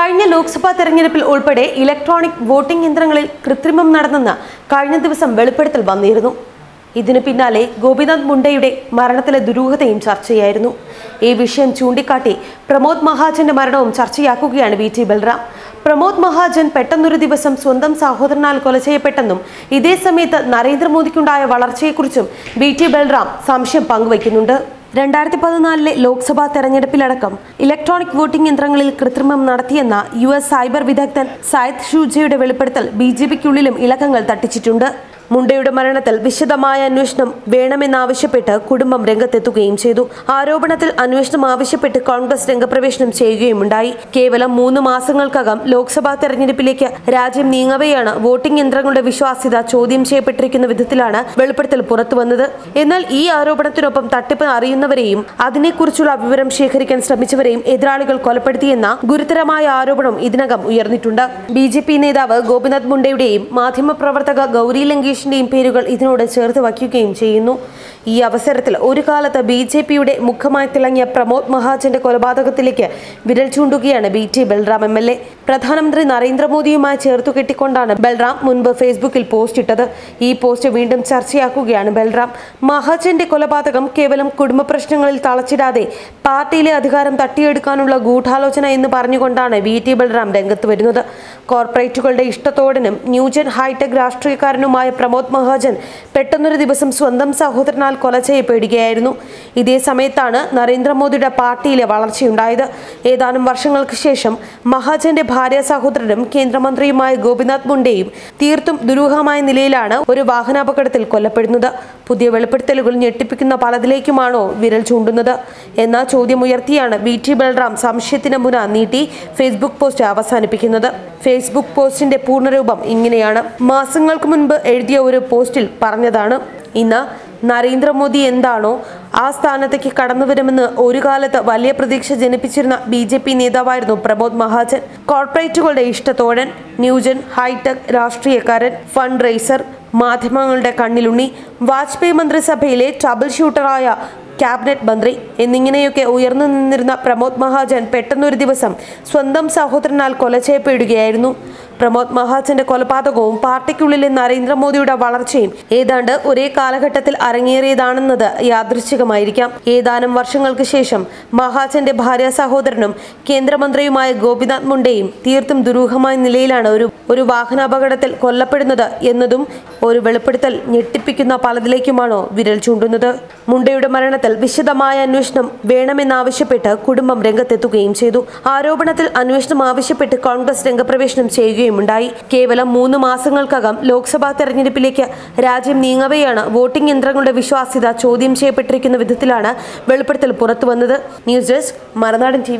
കഴിഞ്ഞ ലോക്സഭാ തെരഞ്ഞെടുപ്പിൽ ഉൾപ്പെടെ ഇലക്ട്രോണിക് വോട്ടിംഗ് യന്ത്രങ്ങളിൽ കൃത്രിമം നടന്നെന്ന് കഴിഞ്ഞ ദിവസം വെളിപ്പെടുത്തൽ വന്നിരുന്നു. ഇതിനു പിന്നാലെ ഗോപിനാഥ് മുണ്ടയുടെ മരണത്തിലെ ദുരൂഹതയും ചർച്ചയായിരുന്നു. ഈ വിഷയം ചൂണ്ടിക്കാട്ടി പ്രമോദ് മഹാജന്റെ മരണവും ചർച്ചയാക്കുകയാണ് വി ടി ബൽറാം. പ്രമോദ് മഹാജൻ പെട്ടെന്നൊരു ദിവസം സ്വന്തം സഹോദരനാൽ കൊല ചെയ്യപ്പെട്ടെന്നും ഇതേ സമയത്ത് നരേന്ദ്രമോദിക്കുണ്ടായ വളർച്ചയെക്കുറിച്ചും വി ടി ബൽറാം സംശയം പങ്കുവയ്ക്കുന്നുണ്ട്. രണ്ടായിരത്തി പതിനാലിലെ ലോക്സഭാ തെരഞ്ഞെടുപ്പിലടക്കം ഇലക്ട്രോണിക് വോട്ടിംഗ് യന്ത്രങ്ങളിൽ കൃത്രിമം നടത്തിയെന്ന യു എസ് സൈബർ വിദഗ്ധൻ സായിദ് ഷൂജയുടെ വെളിപ്പെടുത്തൽ ബി ജെ പിക്കുള്ളിലും ഇളക്കങ്ങൾ തട്ടിച്ചിട്ടുണ്ട്. മുണ്ടയുടെ മരണത്തിൽ വിശദമായ അന്വേഷണം വേണമെന്നാവശ്യപ്പെട്ട് കുടുംബം രംഗത്തെത്തുകയും ചെയ്തു. ആരോപണത്തിൽ അന്വേഷണം ആവശ്യപ്പെട്ട് കോൺഗ്രസ് രംഗപ്രവേശനം ചെയ്യുകയുമുണ്ടായി. കേവലം മൂന്ന് മാസങ്ങൾക്കകം ലോക്സഭാ തെരഞ്ഞെടുപ്പിലേക്ക് രാജ്യം നീങ്ങവെയാണ് വോട്ടിംഗ് യന്ത്രങ്ങളുടെ വിശ്വാസ്യത ചോദ്യം ചെയ്യപ്പെട്ടിരിക്കുന്ന വിധത്തിലാണ് വെളിപ്പെടുത്തൽ പുറത്തുവന്നത്. എന്നാൽ ഈ ആരോപണത്തിനൊപ്പം തട്ടിപ്പ് അറിയുന്നവരെയും അതിനെക്കുറിച്ചുള്ള വിവരം ശേഖരിക്കാൻ ശ്രമിച്ചവരെയും എതിരാളികൾ കൊലപ്പെടുത്തിയെന്ന ഗുരുതരമായ ആരോപണം ഇതിനകം ഉയർന്നിട്ടുണ്ട്. ബി നേതാവ് ഗോപിനാഥ് മുണ്ടയുടെയും മാധ്യമപ്രവർത്തക ഗൗരി ലങ്കേഷിന്റെയും പേരുകൾ ഇതിനോട് ചേർത്ത് വയ്ക്കുകയും ചെയ്യുന്നു. ഈ അവസരത്തിൽ ഒരു കാലത്ത് ബി ജെ പിയുടെ മുഖമായി തിളങ്ങിയ പ്രമോദ് മഹാജന്റെ കൊലപാതകത്തിലേക്ക് വിരൽ ചൂണ്ടുകയാണ് B T Balram M L A. പ്രധാനമന്ത്രി നരേന്ദ്രമോദിയുമായി ചേർത്തു കെട്ടിക്കൊണ്ടാണ് ബൽറാം മുൻപ് ഫേസ്ബുക്കിൽ പോസ്റ്റ് ഇട്ടത്. ഈ പോസ്റ്റ് വീണ്ടും ചർച്ചയാക്കുകയാണ് ബൽറാം. മഹാജന്റെ കൊലപാതകം കേവലം കുടുംബ പ്രശ്നങ്ങളിൽ തളച്ചിടാതെ പാർട്ടിയിലെ അധികാരം തട്ടിയെടുക്കാനുള്ള ഗൂഢാലോചന എന്ന് പറഞ്ഞുകൊണ്ടാണ് വി ടി ബൽറാം രംഗത്ത് വരുന്നത്. കോർപ്പറേറ്റുകളുടെ ഇഷ്ടത്തോടനും ന്യൂജൻ ഹൈടെക് രാഷ്ട്രീയക്കാരനുമായ പ്രമോദ് മഹാജൻ പെട്ടെന്നൊരു ദിവസം സ്വന്തം സഹോദരനാൽ കൊല ചെയ്യപ്പെടുകയായിരുന്നു. ഇതേ സമയത്താണ് നരേന്ദ്രമോദിയുടെ പാർട്ടിയിലെ വളർച്ചയുണ്ടായത്. ഏതാനും വർഷങ്ങൾക്ക് ശേഷം മഹാജന്റെ ഭാര്യ സഹോദരനും കേന്ദ്രമന്ത്രിയുമായ ഗോപിനാഥ് മുണ്ടയും തീർത്തും ദുരൂഹമായ നിലയിലാണ് ഒരു വാഹനാപകടത്തിൽ കൊല്ലപ്പെടുന്നത്. പുതിയ വെളിപ്പെടുത്തലുകൾ ഞെട്ടിപ്പിക്കുന്ന പലതിലേക്കുമാണോ വിരൽ ചൂണ്ടുന്നത്? എന്ന ചോദ്യമുയർത്തിയാണ് വി ടി ബൽറാം സംശയത്തിന് മുന നീട്ടി ഫേസ്ബുക്ക് പോസ്റ്റ് അവസാനിപ്പിക്കുന്നത്. ഫേസ്ബുക്ക് പോസ്റ്റിന്റെ പൂർണരൂപം ഇങ്ങനെയാണ്. മാസങ്ങൾക്ക് മുൻപ് എഴുതിയ ഒരു പോസ്റ്റിൽ പറഞ്ഞതാണ്. ഇന്ന് നരേന്ദ്രമോദി എന്താണോ ആ സ്ഥാനത്തേക്ക് കടന്നു വരുമെന്ന് ഒരു കാലത്ത് വലിയ പ്രതീക്ഷ ജനിപ്പിച്ചിരുന്ന ബി ജെ പി നേതാവായിരുന്നു പ്രമോദ് മഹാജൻ. കോർപ്പറേറ്റുകളുടെ ഇഷ്ടത്തോഴൻ ന്യൂജൻ ഹൈടെക് രാഷ്ട്രീയക്കാരൻ ഫണ്ട് റേസർ മാധ്യമങ്ങളുടെ കണ്ണിലുണ്ണി വാജ്പേയി മന്ത്രിസഭയിലെ ട്രബിൾ ഷൂട്ടറായ ക്യാബിനറ്റ് മന്ത്രി എന്നിങ്ങനെയൊക്കെ ഉയർന്നു നിന്നിരുന്ന പ്രമോദ് മഹാജൻ പെട്ടെന്നൊരു ദിവസം സ്വന്തം സഹോദരനാൽ കൊല ചെയ്യപ്പെടുകയായിരുന്നു പ്രമോദ് മഹാജന്റെ കൊലപാതകവും പാർട്ടിക്കുള്ളിലെ നരേന്ദ്രമോദിയുടെ വളർച്ചയും ഏതാണ്ട് ഒരേ കാലഘട്ടത്തിൽ അരങ്ങേറിയതാണെന്നത് യാദൃശ്ചികമായിരിക്കാം. ഏതാനും വർഷങ്ങൾക്ക് ശേഷം മഹാജന്റെ ഭാര്യ സഹോദരനും കേന്ദ്രമന്ത്രിയുമായ ഗോപിനാഥ് മുണ്ടയും തീർത്തും ദുരൂഹമായ നിലയിലാണ് ഒരു ഒരു വാഹനാപകടത്തിൽ കൊല്ലപ്പെടുന്നത് എന്നതും ഒരു വെളിപ്പെടുത്തൽ ഞെട്ടിപ്പിക്കുന്ന പലതിലേക്കുമാണോ വിരൽ ചൂണ്ടുന്നത്? മുണ്ടയുടെ മരണത്തിൽ വിശദമായ അന്വേഷണം വേണമെന്നാവശ്യപ്പെട്ട് കുടുംബം രംഗത്തെത്തുകയും ചെയ്തു. ആരോപണത്തിൽ അന്വേഷണം ആവശ്യപ്പെട്ട് കോൺഗ്രസ് രംഗപ്രവേശനം ചെയ്യുകയുമുണ്ടായി. കേവലം മൂന്ന് മാസങ്ങൾക്കകം ലോക്സഭാ തെരഞ്ഞെടുപ്പിലേക്ക് രാജ്യം നീങ്ങവെയാണ് വോട്ടിംഗ് യന്ത്രങ്ങളുടെ വിശ്വാസ്യത ചോദ്യം ചെയ്യപ്പെട്ടിരിക്കുന്ന വിധത്തിലാണ് വെളിപ്പെടുത്തൽ പുറത്തുവന്നത്. ന്യൂസ് ഡെസ്ക് മറുനാടൻ ടി